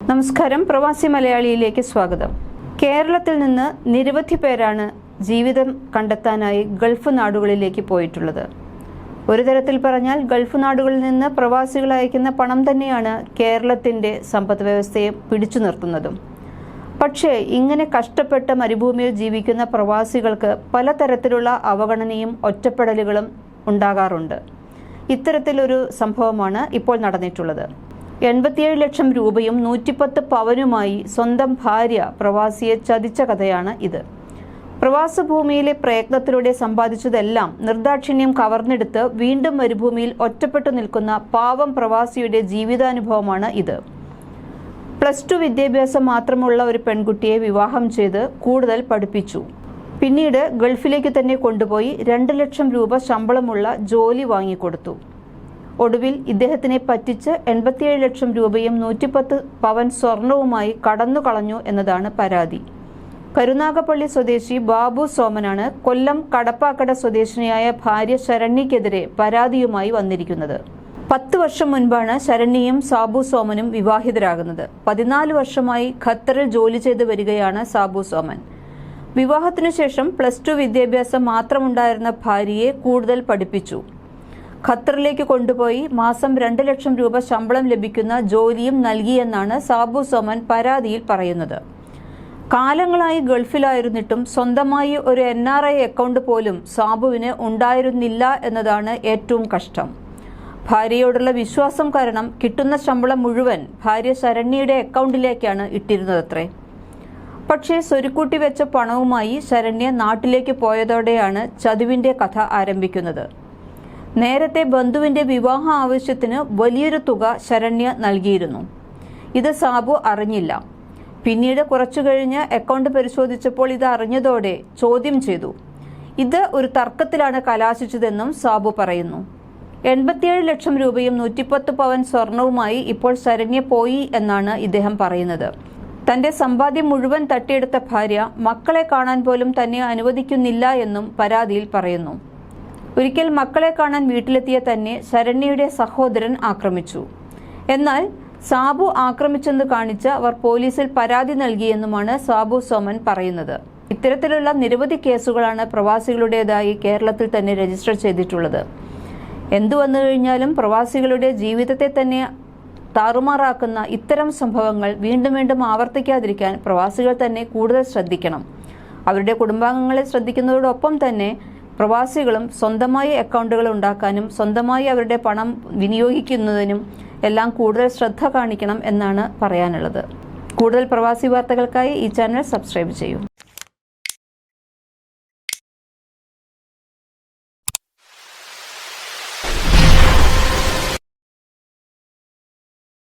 നമസ്കാരം. പ്രവാസി മലയാളിയിലേക്ക് സ്വാഗതം. കേരളത്തിൽ നിന്ന് നിരവധി പേരാണ് ജീവിതം കണ്ടെത്താനായി ഗൾഫ് നാടുകളിലേക്ക് പോയിട്ടുള്ളത്. ഒരു തരത്തിൽ പറഞ്ഞാൽ ഗൾഫ് നാടുകളിൽ നിന്ന് പ്രവാസികൾ അയക്കുന്ന പണം തന്നെയാണ് കേരളത്തിന്റെ സമ്പദ് വ്യവസ്ഥയെ പിടിച്ചു നിർത്തുന്നതും. പക്ഷേ ഇങ്ങനെ കഷ്ടപ്പെട്ട മരുഭൂമിയിൽ ജീവിക്കുന്ന പ്രവാസികൾക്ക് പലതരത്തിലുള്ള അവഗണനയും ഒറ്റപ്പെടലുകളും ഉണ്ടാകാറുണ്ട്. ഇത്തരത്തിലൊരു സംഭവമാണ് ഇപ്പോൾ നടന്നിട്ടുള്ളത്. എൺപത്തിയേഴ് ലക്ഷം രൂപയും നൂറ്റിപ്പത്ത് പവനുമായി സ്വന്തം ഭാര്യ പ്രവാസിയെ ചതിച്ച കഥയാണ് ഇത്. പ്രവാസഭൂമിയിലെ പ്രയത്നത്തിലൂടെ സമ്പാദിച്ചതെല്ലാം നിർദാക്ഷിണ്യം കവർന്നെടുത്ത് വീണ്ടും മരുഭൂമിയിൽ ഒറ്റപ്പെട്ടു നിൽക്കുന്ന പാവം പ്രവാസിയുടെ ജീവിതാനുഭവമാണ് ഇത്. പ്ലസ് ടു വിദ്യാഭ്യാസം മാത്രമുള്ള ഒരു പെൺകുട്ടിയെ വിവാഹം ചെയ്ത് കൂടുതൽ പഠിപ്പിച്ചു. പിന്നീട് ഗൾഫിലേക്ക് തന്നെ കൊണ്ടുപോയി രണ്ട് ലക്ഷം രൂപ ശമ്പളമുള്ള ജോലി വാങ്ങിക്കൊടുത്തു. ഒടുവിൽ ഇദ്ദേഹത്തിനെ പറ്റിച്ച് എൺപത്തിയേഴ് ലക്ഷം രൂപയും നൂറ്റിപ്പത്ത് പവൻ സ്വർണവുമായി കടന്നു കളഞ്ഞു എന്നതാണ് പരാതി. കരുനാഗപ്പള്ളി സ്വദേശി ബാബു സോമനാണ് കൊല്ലം കടപ്പാക്കട സ്വദേശിനിയായ ഭാര്യ ശരണ്യക്കെതിരെ പരാതിയുമായി വന്നിരിക്കുന്നത്. പത്ത് വർഷം മുൻപാണ് ശരണ്യയും സാബു സോമനും വിവാഹിതരാകുന്നത്. പതിനാല് വർഷമായി ഖത്തറിൽ ജോലി ചെയ്തു വരികയാണ് സാബു സോമൻ. വിവാഹത്തിനു ശേഷം പ്ലസ് ടു വിദ്യാഭ്യാസം മാത്രമുണ്ടായിരുന്ന ഭാര്യയെ കൂടുതൽ പഠിപ്പിച്ചു. ഖത്തറിലേക്ക് കൊണ്ടുപോയി മാസം രണ്ട് ലക്ഷം രൂപ ശമ്പളം ലഭിക്കുന്ന ജോലിയും നൽകിയെന്നാണ് സാബു സോമൻ പരാതിയിൽ പറയുന്നത്. കാലങ്ങളായി ഗൾഫിലായിരുന്നിട്ടും സ്വന്തമായി ഒരു എൻ ആർ ഐ അക്കൗണ്ട് പോലും സാബുവിന് ഉണ്ടായിരുന്നില്ല എന്നതാണ് ഏറ്റവും കഷ്ടം. ഭാര്യയോടുള്ള വിശ്വാസം കാരണം കിട്ടുന്ന ശമ്പളം മുഴുവൻ ഭാര്യ ശരണ്യയുടെ അക്കൗണ്ടിലേക്കാണ് ഇട്ടിരുന്നതത്രേ. പക്ഷേ സ്വരുക്കൂട്ടി വെച്ച പണവുമായി ശരണ്യ നാട്ടിലേക്ക് പോയതോടെയാണ് ചതുവിന്റെ കഥ ആരംഭിക്കുന്നത്. നേരത്തെ ബന്ധുവിന്റെ വിവാഹ ആവശ്യത്തിന് വലിയൊരു തുക ശരണ്യ നൽകിയിരുന്നു. ഇത് സാബു അറിഞ്ഞില്ല. പിന്നീട് കുറച്ചു കഴിഞ്ഞ് അക്കൗണ്ട് പരിശോധിച്ചപ്പോൾ ഇത് അറിഞ്ഞതോടെ ചോദ്യം ചെയ്തു. ഇത് ഒരു തർക്കത്തിലാണ് കലാശിച്ചതെന്നും സാബു പറയുന്നു. എൺപത്തിയേഴ് ലക്ഷം രൂപയും നൂറ്റിപ്പത്ത് പവൻ സ്വർണവുമായി ഇപ്പോൾ ശരണ്യ പോയി എന്നാണ് ഇദ്ദേഹം പറയുന്നത്. തന്റെ സമ്പാദ്യം മുഴുവൻ തട്ടിയെടുത്ത ഭാര്യ മക്കളെ കാണാൻ പോലും തന്നെ അനുവദിക്കുന്നില്ല എന്നും പരാതിയിൽ പറയുന്നു. ഒരിക്കൽ മക്കളെ കാണാൻ വീട്ടിലെത്തിയ തന്നെ ശരണ്യയുടെ സഹോദരൻ ആക്രമിച്ചു. എന്നാൽ സാബു ആക്രമിച്ചെന്ന് കാണിച്ച് അവർ പോലീസിൽ പരാതി നൽകിയെന്നുമാണ് സാബു സോമൻ പറയുന്നത്. ഇത്തരത്തിലുള്ള നിരവധി കേസുകളാണ് പ്രവാസികളുടേതായി കേരളത്തിൽ തന്നെ രജിസ്റ്റർ ചെയ്തിട്ടുള്ളത്. എന്തു വന്നു കഴിഞ്ഞാലും പ്രവാസികളുടെ ജീവിതത്തെ തന്നെ താറുമാറാക്കുന്ന ഇത്തരം സംഭവങ്ങൾ വീണ്ടും വീണ്ടും ആവർത്തിക്കാതിരിക്കാൻ പ്രവാസികൾ തന്നെ കൂടുതൽ ശ്രദ്ധിക്കണം. അവരുടെ കുടുംബാംഗങ്ങളെ ശ്രദ്ധിക്കുന്നതോടൊപ്പം തന്നെ പ്രവാസികളും സ്വന്തമായി അക്കൗണ്ടുകൾ ഉണ്ടാക്കാനും സ്വന്തമായി അവരുടെ പണം വിനിയോഗിക്കുന്നതിനും എല്ലാം കൂടുതൽ ശ്രദ്ധ കാണിക്കണം എന്നാണ് പറയാനുള്ളത്. കൂടുതൽ പ്രവാസി വാർത്തകൾക്കായി ഈ ചാനൽ സബ്സ്ക്രൈബ് ചെയ്യൂ.